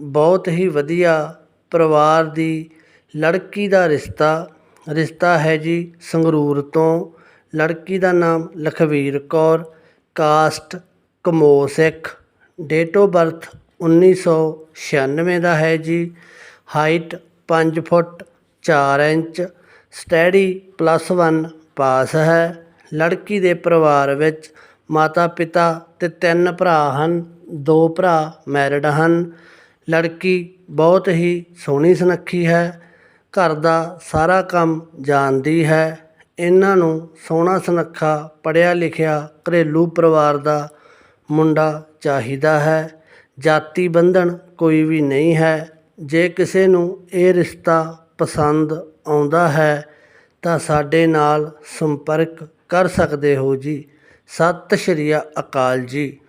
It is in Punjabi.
ਬਹੁਤ ਹੀ ਵਧੀਆ ਪਰਿਵਾਰ ਦੀ ਲੜਕੀ ਦਾ ਰਿਸ਼ਤਾ ਰਿਸ਼ਤਾ ਹੈ ਜੀ ਸੰਗਰੂਰ ਤੋਂ। ਲੜਕੀ ਦਾ ਨਾਮ ਲਖਵੀਰ ਕੌਰ, ਕਾਸਟ ਕਮੋ ਸਿੱਖ। ਡੇਟ ਆਫ ਬਰਥ 1996 ਦਾ ਹੈ ਜੀ। ਹਾਈਟ ਪੰਜ ਫੁੱਟ ਚਾਰ ਇੰਚ ਸਟੈਡੀ ਪਲੱਸ 1 ਪਾਸ ਹੈ। ਲੜਕੀ ਦੇ ਪਰਿਵਾਰ ਵਿੱਚ ਮਾਤਾ ਪਿਤਾ ਤੇ ਤਿੰਨ ਭਰਾ ਹਨ, ਦੋ ਭਰਾ ਮੈਰਿਡ ਹਨ। ਲੜਕੀ ਬਹੁਤ ਹੀ ਸੋਹਣੀ ਸੁਨੱਖੀ ਹੈ, ਘਰ ਦਾ ਸਾਰਾ ਕੰਮ ਜਾਣਦੀ ਹੈ। ਇਹਨਾਂ ਨੂੰ ਸੋਹਣਾ ਸੁਨੱਖਾ ਪੜ੍ਹਿਆ ਲਿਖਿਆ ਘਰੇਲੂ ਪਰਿਵਾਰ ਦਾ ਮੁੰਡਾ ਚਾਹੀਦਾ ਹੈ। ਜਾਤੀ ਬੰਧਨ ਕੋਈ ਵੀ ਨਹੀਂ ਹੈ। ਜੇ ਕਿਸੇ ਨੂੰ ਇਹ ਰਿਸ਼ਤਾ ਪਸੰਦ ਆਉਂਦਾ ਹੈ, ਤਾਂ ਸਾਡੇ ਨਾਲ ਸੰਪਰਕ ਕਰ ਸਕਦੇ ਹੋ ਜੀ। ਸਤਿ ਸ਼੍ਰੀ ਅਕਾਲ ਜੀ।